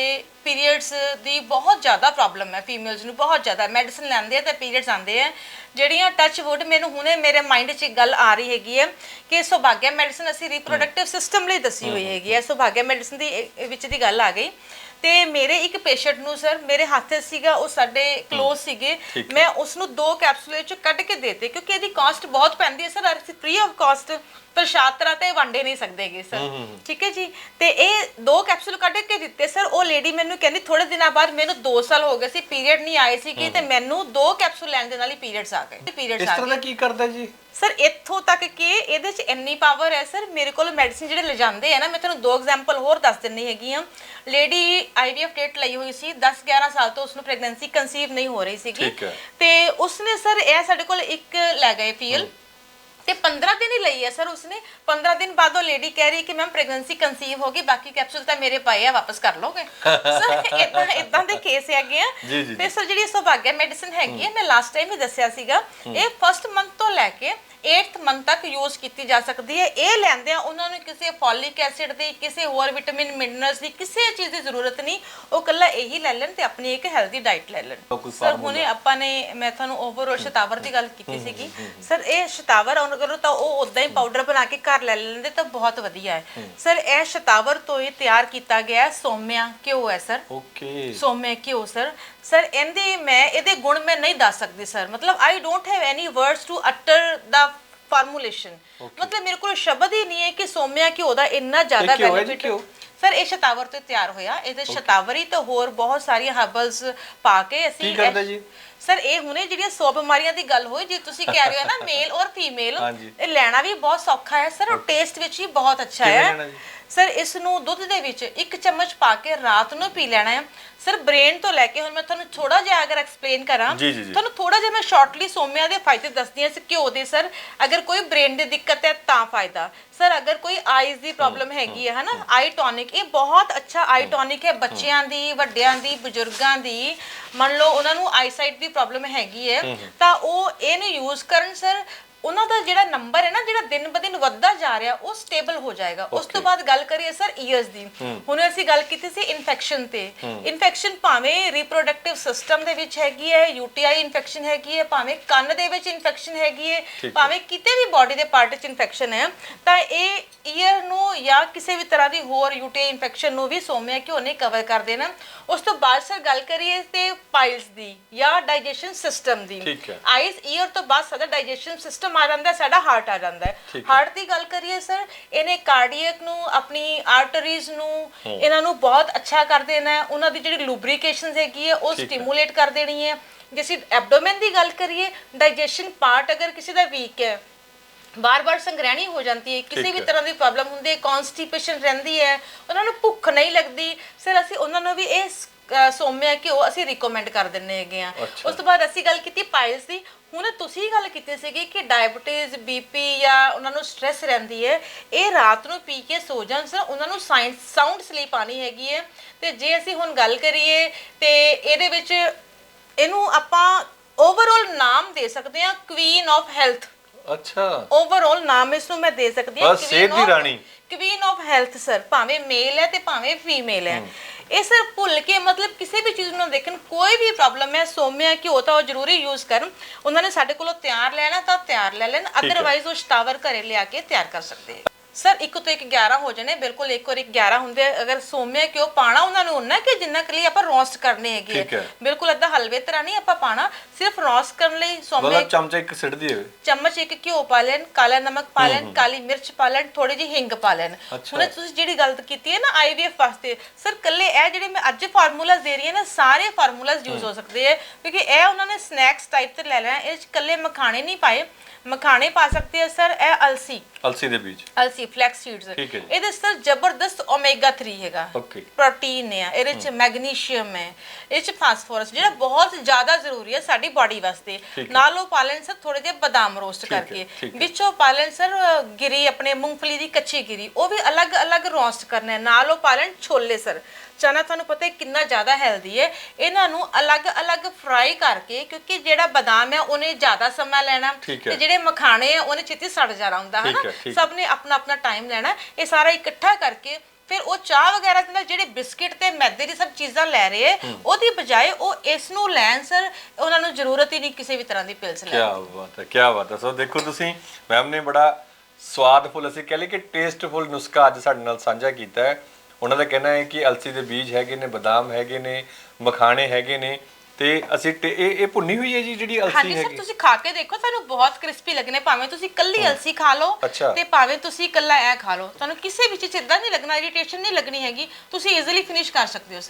ਪੀਰੀਅਡਸ ਦੀ ਬਹੁਤ ਜ਼ਿਆਦਾ ਪ੍ਰੋਬਲਮ ਹੈ ਫੀਮੇਲਸ ਨੂੰ ਬਹੁਤ ਜ਼ਿਆਦਾ ਮੈਡੀਸਿਨ ਲੈਂਦੇ ਆ ਤੇ ਪੀਰੀਅਡਸ ਆਉਂਦੇ ਆ। ਜਿਹੜੀਆਂ ਟੱਚ ਵੁੱਡ ਮੈਨੂੰ ਹੁਣੇ ਮੇਰੇ ਮਾਈਂਡ 'ਚ ਇੱਕ ਗੱਲ ਆ ਰਹੀ ਹੈਗੀ ਹੈ ਕਿ ਸੁਭਾਗਿਆ ਮੈਡੀਸਿਨ ਅਸੀਂ ਰਿਪਰੋਡਕਟਿਵ ਸਿਸਟਮ ਲਈ ਦੱਸੀ ਹੋਈ ਹੈਗੀ ਹੈ ਸੁਭਾਗਿਆ ਮੈਡੀਸਿਨ ਦੀ ਵਿੱਚ ਦੀ ਗੱਲ ਆ ਗਈ। ਤੇ ਮੇਰੇ ਇੱਕ ਪੇਸ਼ੈਂਟ ਨੂੰ ਸਰ ਮੇਰੇ ਹੱਥ ਸੀਗਾ ਉਹ ਸਾਡੇ ਕਲੋਜ਼ ਸੀਗੇ। ਮੈਂ ਉਸ ਨੂੰ ਦੋ ਕੈਪਸੂਲ ਚ ਕੱਢ ਕੇ ਦੇਤੇ ਕਿਉਂਕਿ ਇਹਦੀ ਕਾਸਟ ਬਹੁਤ ਪੈਂਦੀ ਹੈ ਸਰ ਅਸੀਂ ਫ੍ਰੀ ਆਫ ਕਾਸਟ ਪ੍ਰਸ਼ਾਦ ਤਰ੍ਹਾਂ ਤੇ ਵੰਡੇ ਨਹੀਂ ਸਕਦੇਗੇ ਸਰ ਠੀਕ ਹੈ ਜੀ? ਤੇ ਇਹ ਦੋ ਕੈਪਸੂਲ ਕੱਢ ਕੇ ਦਿੱਤੇ ਸਰ ਉਹ ਲੇਡੀ ਮੈਨੂੰ ਕਹਿੰਦੀ ਥੋੜੇ ਦਿਨਾਂ ਬਾਅਦ ਮੈਨੂੰ 2 ਸਾਲ ਹੋ ਗਏ ਸੀ ਪੀਰੀਅਡ ਨਹੀਂ ਆਏ ਸੀ ਕਿ ਤੇ ਮੈਨੂੰ ਦੋ ਕੈਪਸੂਲ ਲੈਣ ਦੇ ਨਾਲ ਹੀ ਪੀਰੀਅਡਸ ਆ ਗਏ। ਪੀਰੀਅਡਸ
ਇਸ ਤਰ੍ਹਾਂ ਦਾ ਕੀ ਕਰਦਾ ਜੀ?
ਸਰ ਇੱਥੋਂ ਤੱਕ ਕਿ ਇਹਦੇ 'ਚ ਇੰਨੀ ਪਾਵਰ ਹੈ ਸਰ ਮੇਰੇ ਕੋਲ ਮੈਡੀਸਿਨ ਜਿਹੜੇ ਲਿਜਾਂਦੇ ਆ ਨਾ ਮੈਂ ਤੁਹਾਨੂੰ ਦੋ ਐਗਜ਼ਾਮਪਲ ਹੋਰ ਦੱਸ ਦਿੰਨੀ ਹੈਗੀ ਆ। ਲੇਡੀ ਆਈਵੀਐਫ ਡੇਟ ਲਈ ਹੋਈ ਸੀ 10 11 ਸਾਲ ਤੋਂ ਉਸਨੂੰ ਪ੍ਰੈਗਨੈਂਸੀ ਕਨਸੀਵ ਨਹੀਂ ਹੋ ਰਹੀ ਸੀਗੀ। ਤੇ ਉਸਨੇ ਸਰ ਇਹ ਸਾਡੇ ਕੋਲ ਇੱਕ ਲੈ ਗਏ ਫੀਲ ਤੇ 15 ਦਿਨ ਹੀ ਲਈ ਹੈ ਸਰ ਉਸਨੇ। 15 ਦਿਨ ਬਾਅਦ ਉਹ ਲੇਡੀ ਕਹਿ ਰਹੀ ਕਿ ਮੈਮ ਪ੍ਰੈਗਨੈਂਸੀ ਕਨਸੀਵ ਹੋ ਗਈ ਬਾਕੀ ਕੈਪਸੂਲ ਤਾਂ ਮੇਰੇ ਪਏ ਆ ਵਾਪਸ ਕਰ ਲੋਗੇ ਸਰ ਇਦਾਂ ਇਦਾਂ ਦੇ ਕੇਸ ਹੈਗੇ ਆ।
ਜੀ, ਜੀ,
ਤੇ ਸਰ ਜਿਹੜੀ ਸੁਭਾਗਿਆ ਮੈਡੀਸਿਨ ਹੈਗੀ ਹੈ ਮੈਂ ਲਾਸਟ ਟਾਈਮ ਹੀ ਦੱਸਿਆ ਸੀਗਾ। ਇਹ ਫਸਟ ਮੰਥ ਤੋਂ ਲੈ ਕੇ 8th ਮੰਥ ਤੱਕ ਯੂਜ਼ ਕੀਤੀ ਜਾ ਸਕਦੀ ਹੈ। ਇਹ ਲੈਂਦੇ ਆ ਉਹਨਾਂ ਨੂੰ ਕਿਸੇ ਫੋਲਿਕ ਐਸਿਡ ਦੀ ਕਿਸੇ ਹੋਰ ਵਿਟਾਮਿਨ ਮਿਨਰਲਸ ਦੀ ਕਿਸੇ ਚੀਜ਼ ਦੀ ਜ਼ਰੂਰਤ ਨਹੀਂ। ਉਹ ਕੱਲਾ ਇਹੀ ਲੈ ਲੈਣ ਤੇ ਆਪਣੀ ਇੱਕ ਹੈਲਦੀ ਡਾਈਟ ਲੈ ਲੈਣ। ਸਰ? ਹੁਣੇ ਆਪਾਂ ਨੇ ਮੈਂ ਤੁਹਾਨੂੰ ਓਵਰਆਲ ਸ਼ਤਾਵਰ ਦੀ ਗੱਲ ਕੀਤੀ ਸੀਗੀ। ਸਰ ਇਹ ਸ਼ਤਾਵਰ ਆਉਣ ਕਰੋ ਤਾਂ ਉਹ ਉਦਾਂ ਹੀ ਪਾਊਡਰ ਬਣਾ ਕੇ ਘਰ ਲੈ ਲੈਂਦੇ ਤਾਂ ਬਹੁਤ ਵਧੀਆ ਹੈ। ਸਰ ਇਹ ਸ਼ਤਾਵਰ ਤੋਂ ਹੀ ਤਿਆਰ ਕੀਤਾ ਗਿਆ ਸੋਮਿਆ ਘਿਓ ਹੈ ਸਰ
ਓਕੇ
ਸੋਮੇ ਕਿਉ ਸਰ ਸਰ ਇਹਦੇ ਮੈਂ ਇਹਦੇ ਗੁਣ ਮੈਂ ਨਹੀਂ ਦੱਸ ਸਕਦੀ ਸਰ ਮਤਲਬ I don't have any words to utter the formulation ਮਤਲਬ ਮੇਰੇ ਕੋਲ ਸ਼ਬਦ ਹੀ ਨਹੀਂ ਹੈ ਕਿ ਸੋਮਿਆ ਘਿਓ ਦਾ ਇੰਨਾ ਜ਼ਿਆਦਾ
ਘਿਓ ਹੈ ਜੀ
benefit
ਘਿਓ?
ਸਰ ਇਹ ਸ਼ਤਾਵਰ ਤੋਂ ਤਿਆਰ ਹੋਇਆ। ਇਹਦੇ ਸ਼ਤਾਵਰੀ ਤੇ ਹੋਰ ਬਹੁਤ ਸਾਰੀਆਂ ਹਰਬਲਸ ਪਾ ਕੇ ਅਸੀਂ
ਕੀ ਕਰਦਾ
ਇਹ-
ਜੀ?
ਸਰ ਇਹ ਹੁਣੇ ਜਿਹੜੀਆਂ 100 ਬਿਮਾਰੀਆਂ ਦੀ ਗੱਲ ਹੋਈ ਜੇ ਤੁਸੀਂ ਕਹਿ ਰਹੇ ਹੋ ਨਾ ਮੇਲ ਔਰ ਫੀਮੇਲ
ਹਾਂਜੀ।
ਇਹ ਲੈਣਾ ਵੀ ਬਹੁਤ ਸੌਖਾ ਹੈ ਸਰ ਔਰ ਟੇਸਟ ਵਿੱਚ ਵੀ ਬਹੁਤ ਅੱਛਾ
ਕਿਵੇਂ
ਹੈ।
ਜੀ?
ਸਰ ਇਸ ਨੂੰ ਦੁੱਧ ਦੇ ਵਿੱਚ ਇੱਕ ਚਮਚ ਪਾ ਕੇ ਰਾਤ ਨੂੰ ਪੀ ਲੈਣਾ ਹੈ। ਸਰ ਬ੍ਰੇਨ ਤੋਂ ਲੈ ਕੇ ਹੁਣ ਮੈਂ ਤੁਹਾਨੂੰ ਥੋੜਾ ਜਿਹਾ ਅਗਰ ਐਕਸਪਲੇਨ ਕਰਾਂ
ਜੀ, ਜੀ, ਜੀ।
ਤੁਹਾਨੂੰ ਥੋੜਾ ਜਿਹਾ ਮੈਂ ਸ਼ਾਰਟਲੀ ਸੋਮਿਆਂ ਦੇ ਫਾਇਦੇ ਦੱਸਦੀ ਹਾਂ। ਇਸ ਘਿਓ ਦੇ ਸਰ ਅਗਰ ਕੋਈ ਬ੍ਰੇਨ ਦੀ ਦਿੱਕਤ ਹੈ ਤਾਂ ਫਾਇਦਾ। ਸਰ ਅਗਰ ਕੋਈ ਆਈਜ਼ ਦੀ ਪ੍ਰੋਬਲਮ ਹੈਗੀ ਹੈ ਹਨਾ? ਆਈ ਟੌਨਿਕ ਇਹ ਬਹੁਤ ਅੱਛਾ ਆਈ ਟੌਨਿਕ ਹੈ ਬੱਚਿਆਂ ਦੀ ਵੱਡਿਆਂ ਦੀ ਬਜ਼ੁਰਗਾਂ ਦੀ। ਮੰਨ ਲਓ ਉਹਨਾਂ ਨੂੰ ਆਈਸਾਈਟ ਦੀ ਪ੍ਰੋਬਲਮ ਹੈਗੀ ਹੈ ਤਾਂ ਉਹ ਇਹਨੂੰ ਯੂਜ਼ ਕਰਨ ਸਰ ਉਹਨਾਂ ਦਾ ਜਿਹੜਾ ਨੰਬਰ ਹੈ ਨਾ ਜਿਹੜਾ ਦਿਨ ਬ ਦਿਨ ਵੱਧਦਾ ਜਾ ਰਿਹਾ ਉਹ ਸਟੇਬਲ ਹੋ ਜਾਏਗਾ। ਉਸ ਤੋਂ. ਬਾਅਦ ਗੱਲ ਕਰੀਏ ਸਰ ਈਅਰਸ ਦੀ। ਹੁਣ ਅਸੀਂ ਗੱਲ ਕੀਤੀ ਸੀ ਇਨਫੈਕਸ਼ਨ ਤੇ। ਇਨਫੈਕਸ਼ਨ ਭਾਵੇਂ ਰਿਪਰੋਡਕਟਿਵ ਸਿਸਟਮ ਦੇ ਵਿੱਚ ਹੈਗੀ ਹੈ ਯੂਟੀਆਈ ਇਨਫੈਕਸ਼ਨ ਹੈਗੀ ਹੈ ਭਾਵੇਂ ਕੰਨ ਦੇ ਵਿੱਚ ਇਨਫੈਕਸ਼ਨ ਹੈਗੀ ਹੈ। ਭਾਵੇਂ ਕਿਤੇ ਵੀ ਬਾਡੀ ਦੇ ਪਾਰਟ 'ਚ ਇਨਫੈਕਸ਼ਨ ਹੈ ਤਾਂ ਇਹ ਈਅਰ ਨੂੰ ਜਾਂ ਕਿਸੇ ਵੀ ਤਰ੍ਹਾਂ ਦੀ ਹੋਰ ਯੂਟੀਆਈ ਇਨਫੈਕਸ਼ਨ ਨੂੰ ਵੀ ਸੋਮਿਆ ਘਿਓ ਨੇ ਕਵਰ ਕਰ ਦੇਣਾ ਉਸ ਤੋਂ ਬਾਅਦ ਸਰ ਗੱਲ ਕਰੀਏ ਤੇ ਪਾਈਲਸ ਦੀ ਜਾਂ ਡਾਈਜੈਸ਼ਨ ਸਿਸਟਮ ਦੀ। ਆਈਜ਼ ਈਅਰ ਤੋਂ ਬਾਅਦ ਸਾਡਾ ਡਾਈਜੈਸ਼ਨ ਸਿਸਟਮ ਆ ਜਾਂਦਾ ਸਾਡਾ ਹਾਰਟ ਆ ਜਾਂਦਾ ਹੈ। ਹਾਰਟ ਦੀ ਗੱਲ ਕਰੀਏ ਸਰ ਇਹਨੇ ਕਾਰਡੀਅਕ ਨੂੰ ਆਪਣੀ ਆਰਟਰੀਜ਼ ਨੂੰ ਇਹਨਾਂ ਨੂੰ ਬਹੁਤ ਅੱਛਾ ਕਰ ਦੇਣਾ ਹੈ ਉਹਨਾਂ ਦੀ ਜਿਹੜੀ ਲੂਬਰੀਕੇਸ਼ਨਸ ਹੈਗੀ ਹੈ ਉਹ। ਸਟਿਮੂਲੇਟ ਕਰ ਦੇਣੀ ਹੈ ਜੇ ਅਸੀਂ ਐਬਡੋਮਨ ਦੀ ਗੱਲ ਕਰੀਏ ਡਾਈਜੈਸ਼ਨ ਪਾਰਟ ਅਗਰ ਕਿਸੇ ਦਾ ਵੀਕ ਹੈ ਬਾਰ-ਬਾਰ ਸੰਗ੍ਰਹਿਣੀ ਹੋ ਜਾਂਦੀ ਹੈ ਕਿਸੇ ਵੀ। ਤਰ੍ਹਾਂ ਦੀ ਪ੍ਰੋਬਲਮ ਹੁੰਦੀ ਹੈ ਕਨਸਟੀਪੇਸ਼ਨ ਰਹਿੰਦੀ ਹੈ ਉਹਨਾਂ ਨੂੰ ਭੁੱਖ ਨਹੀਂ ਲੱਗਦੀ ਸਰ ਅਸੀਂ ਉਹਨਾਂ ਨੂੰ ਵੀ ਇਹ ਅਹ ਸੋਮਿਆ ਘਿਓ ਅਸੀਂ ਰਿਕਮੈਂਡ ਕਰ ਦਿੰਨੇ ਹੈਗੇ ਆ।
ਅੱਛਾ।
ਉਸ ਤੋਂ ਬਾਅਦ ਅਸੀਂ ਗੱਲ ਕੀਤੀ ਪਾਇਲਸ ਦੀ। ਹੁਣ ਤੁਸੀਂ ਗੱਲ ਕੀਤੀ ਸੀਗੀ ਕਿ ਡਾਇਬੀਟੀਜ਼ ਬੀਪੀ ਜਾਂ ਉਹਨਾਂ ਨੂੰ ਸਟ੍ਰੈਸ ਰਹਿੰਦੀ ਹੈ। ਇਹ ਰਾਤ ਨੂੰ ਪੀ ਕੇ ਸੋ ਜਾਣ ਸਰ ਉਹਨਾਂ ਨੂੰ ਸਾਇੰਸ ਸਾਊਂਡ ਸਲੀਪ ਆਣੀ ਹੈਗੀ ਹੈ। ਤੇ ਜੇ ਅਸੀਂ ਹੁਣ ਗੱਲ ਕਰੀਏ ਤੇ ਇਹਦੇ ਵਿੱਚ ਇਹਨੂੰ ਆਪਾਂ ਓਵਰਆਲ ਨਾਮ ਦੇ ਸਕਦੇ ਹਾਂ ਕੁਈਨ ਆਫ ਹੈਲਥ
ਅੱਛਾ।
ਓਵਰਆਲ ਨਾਮ ਇਸ ਨੂੰ ਮੈਂ ਦੇ ਸਕਦੀ ਹਾਂ
ਬਸ ਸਿਹਤ ਦੀ ਰਾਣੀ।
ਕੁਈਨ ਆਫ ਹੈਲਥ ਸਰ ਭਾਵੇਂ ਮੇਲ ਹੈ ਤੇ ਭਾਵੇਂ ਫੀਮੇਲ ਹੈ। ਇਹ ਸਰ ਭੁੱਲ ਕੇ ਮਤਲਬ ਕਿਸੇ ਵੀ ਚੀਜ਼ ਨੂੰ ਦੇਖਣ ਕੋਈ ਵੀ ਪ੍ਰੋਬਲਮ ਹੈ ਸੋਮਿਆ ਘਿਓ ਤਾਂ ਉਹ ਜ਼ਰੂਰੀ ਯੂਜ਼ ਕਰਨ। ਉਹਨਾਂ ਨੇ ਸਾਡੇ ਕੋਲੋਂ ਤਿਆਰ ਲੈਣਾ ਤਾਂ ਤਿਆਰ ਲੈ ਲੈਣ ਅਦਰਵਾਈਜ਼ ਉਹ ਸ਼ਤਾਵਰ ਘਰੇ ਲਿਆ ਕੇ ਤਿਆਰ ਕਰ ਸਕਦੇ ਹੈ। ਸਰ ਇੱਕ ਤੋਂ ਇੱਕ 11 ਹੋ ਜਾਣੇ ਬਿਲਕੁਲ ਇੱਕ ਔਰ ਇੱਕ 11 ਹੁੰਦੇ ਆ। ਅਗਰ ਸੋਮਿਆ ਘਿਓ ਪਾਣਾ ਉਹਨਾਂ ਨੂੰ ਉਹਨਾਂ ਕਿ ਜਿੰਨਾ ਕੁ ਲਈ ਆਪਾਂ ਰੋਸਟ ਕਰਨੇ ਹੈਗੇ
ਠੀਕ ਹੈ।
ਬਿਲਕੁਲ ਏਦਾਂ ਹਲਵੇ ਤਰ੍ਹਾਂ ਨਹੀਂ ਆਪਾਂ ਪਾਣਾ ਸਿਰਫ ਰੋਸਟ ਕਰਨ ਲਈ ਸੋਮਿਆ
ਮਤਲਬ ਚਮਚਾ ਇੱਕ ਸਿੱਟਦੀ ਹੋਵੇ
ਚਮਚ ਇੱਕ ਘਿਓ ਪਾ ਲੈਣ ਕਾਲਾ ਨਮਕ ਪਾ ਲੈਣ ਕਾਲੀ ਮਿਰਚ ਪਾ ਲੈਣ ਥੋੜੀ ਜਿਹੀ ਹਿੰਗ ਪਾ ਲੈਣ।
ਅੱਛਾ।
ਹੁਣ ਤੁਸੀਂ ਜਿਹੜੀ ਗੱਲ ਕੀਤੀ ਹੈ ਨਾ ਆਈਵੀਐਫ ਵਾਸਤੇ ਸਰ ਕੱਲੇ ਇਹ ਜਿਹੜੇ ਮੈਂ ਅੱਜ ਫਾਰਮੂਲਾਸ ਦੇ ਰਹੀ ਹਾਂ ਨਾ ਸਾਰੇ ਫਾਰਮੂਲਾਸ ਯੂਜ਼ ਹੋ। ਸਕਦੇ ਹੈ ਕਿਉਂਕਿ ਇਹ ਉਹਨਾਂ ਨੇ ਸਨੈਕਸ ਟਾਈਪ ਤੇ ਲੈ ਲੈਣਾ ਇਹ 'ਚ ਕੱਲੇ ਮਖਾਣੇ ਨਹੀਂ ਪਾਏ। ਮਖਾਣੇ ਪਾ ਸਕਦੇ ਆ ਸਰ ਇਹ ਅਲਸੀ।
ਅਲਸੀ ਦੇ ਬੀਜ।
ਅਲਸੀ ਅਲਸੀ ਫਲੈਕਸ ਸੀਡਸ
ਠੀਕ ਹੈ ਜੀ।
ਇਹਦੇ ਸਰ ਜ਼ਬਰਦਸਤ ਓਮੇਗਾ 3 ਹੈਗਾ
Okay.
ਪ੍ਰੋਟੀਨ ਹੈ ਇਹਦੇ ਚ ਮੈਗਨੀਸ਼ੀਅਮ ਹੈ ਇਹ ਚ ਫਾਸਫੋਰਸ ਜਿਹੜਾ ਬਹੁਤ ਜ਼ਿਆਦਾ ਜ਼ਰੂਰੀ ਹੈ ਸਾਡੀ ਬਾਡੀ ਵਾਸਤੇ
ਠੀਕ ਹੈ।
ਨਾਲ ਉਹ ਪਾਲਣ ਸਰ ਥੋੜੇ ਜਿਹੇ ਬਦਾਮ ਰੋਸਟ
ਠੀਕ ਹੈ,
ਕਰਕੇ
ਠੀਕ ਹੈ।
ਵਿੱਚੋਂ ਪਾਲਣ ਸਰ ਗਿਰੀ ਆਪਣੇ ਮੂੰਗਫਲੀ ਦੀ ਕੱਚੀ ਗਿਰੀ ਉਹ ਵੀ ਅਲੱਗ-ਅਲੱਗ ਰੋਸਟ ਕਰਨਾ ਹੈ ਨਾਲ ਉਹ ਪਾਲਣ ਛੋਲੇ ਸਰ ਚਨਾ ਤੁਹਾਨੂੰ ਪਤਾ ਹੈ ਕਿੰਨਾ ਜ਼ਿਆਦਾ ਹੈਲਦੀ ਹੈ। ਇਹਨਾਂ ਨੂੰ ਅਲੱਗ-ਅਲੱਗ ਫਰਾਈ ਕਰਕੇ ਕਿਉਂਕਿ ਜਿਹੜਾ ਬਦਾਮ ਹੈ ਉਹਨੇ ਜ਼ਿਆਦਾ ਸਮਾਂ ਲੈਣਾ।
ਠੀਕ ਹੈ।
ਤੇ ਜਿਹੜੇ ਮਖਾਣੇ ਆ ਉਹਨੇ ਛੇਤੀ ਸੜ ਜਾਣਾ ਹੁੰਦਾ ਹੈ
ਠੀਕ
ਨਾ
ਹੈ, ਠੀਕ
ਸਭ ਨੇ ਆਪਣਾ ਆਪਣਾ ਟਾਈਮ ਲੈਣਾ। ਇਹ ਸਾਰਾ ਇਕੱਠਾ ਕਰਕੇ ਫਿਰ ਉਹ ਚਾਹ ਵਗੈਰਾ ਦੇ ਨਾਲ ਜਿਹੜੇ ਬਿਸਕਿਟ ਤੇ ਮੈਦੇ ਦੀ ਸਭ ਚੀਜ਼ਾਂ ਲੈ ਰਹੇ ਹੈ ਉਹਦੀ ਬਜਾਏ ਉਹ ਇਸ ਨੂੰ ਲੈਣ ਸਰ ਉਹਨਾਂ ਨੂੰ ਜ਼ਰੂਰਤ ਹੀ ਨਹੀਂ ਕਿਸੇ ਵੀ ਤਰ੍ਹਾਂ ਦੀ ਪਿਲਸ ਲੈਣ
ਕੀ ਬਾਤ ਹੈ ਕੀ ਬਾਤ ਹੈ। ਸੋ ਦੇਖੋ ਤੁਸੀਂ ਮੈਮ ਨੇ ਬੜਾ ਸਵਾਦਫੁਲ ਅਸੀਂ ਕਹ ਕਿ ਟੇਸਟਫੁਲ ਨੁਸਖਾ ਅੱਜ ਸਾਡੇ ਨਾਲ ਸਾਂਝਾ ਕੀਤਾ ਹੈ। ਉਹਨਾਂ ਦਾ ਕਹਿਣਾ ਹੈ ਕਿ ਅਲਸੀ ਦੇ ਬੀਜ ਹੈਗੇ ਨੇ ਬਦਾਮ ਹੈਗੇ ਨੇ ਮਖਾਣੇ ਹੈਗੇ ਨੇ ਤੇ ਅਸੀਂ ਟੇ- ਇਹ ਇਹ ਭੁੰਨੀ ਹੋਈ ਹੈ ਜੀ ਜਿਹੜੀ ਅਲਸੀ
ਹਾਂਜੀ ਸਰ
ਹੈਗੀ?
ਤੁਸੀਂ ਖਾ ਕੇ ਦੇਖੋ ਤੁਹਾਨੂੰ ਬਹੁਤ ਕ੍ਰਿਸਪੀ ਲੱਗਣੇ ਭਾਵੇਂ ਤੁਸੀਂ ਕੱਲੀ ਅਲਸੀ ਖਾ ਲਓ
ਅੱਛਾ।
ਤੇ ਭਾਵੇਂ ਤੁਸੀਂ ਕੱਲਾ ਇਹ ਖਾ ਲਓ। ਤੁਹਾਨੂੰ ਕਿਸੇ ਵੀ ਚੀਜ਼ 'ਚ ਨਹੀਂ ਲੱਗਣਾ ਇਰੀਟੇਸ਼ਨ ਨਹੀਂ ਲੱਗਣੀ ਹੈਗੀ। ਤੁਸੀਂ ਈਜ਼ੀਲੀ ਫਿਨਿਸ਼ ਕਰ ਸਕਦੇ ਹੋ ਸਰ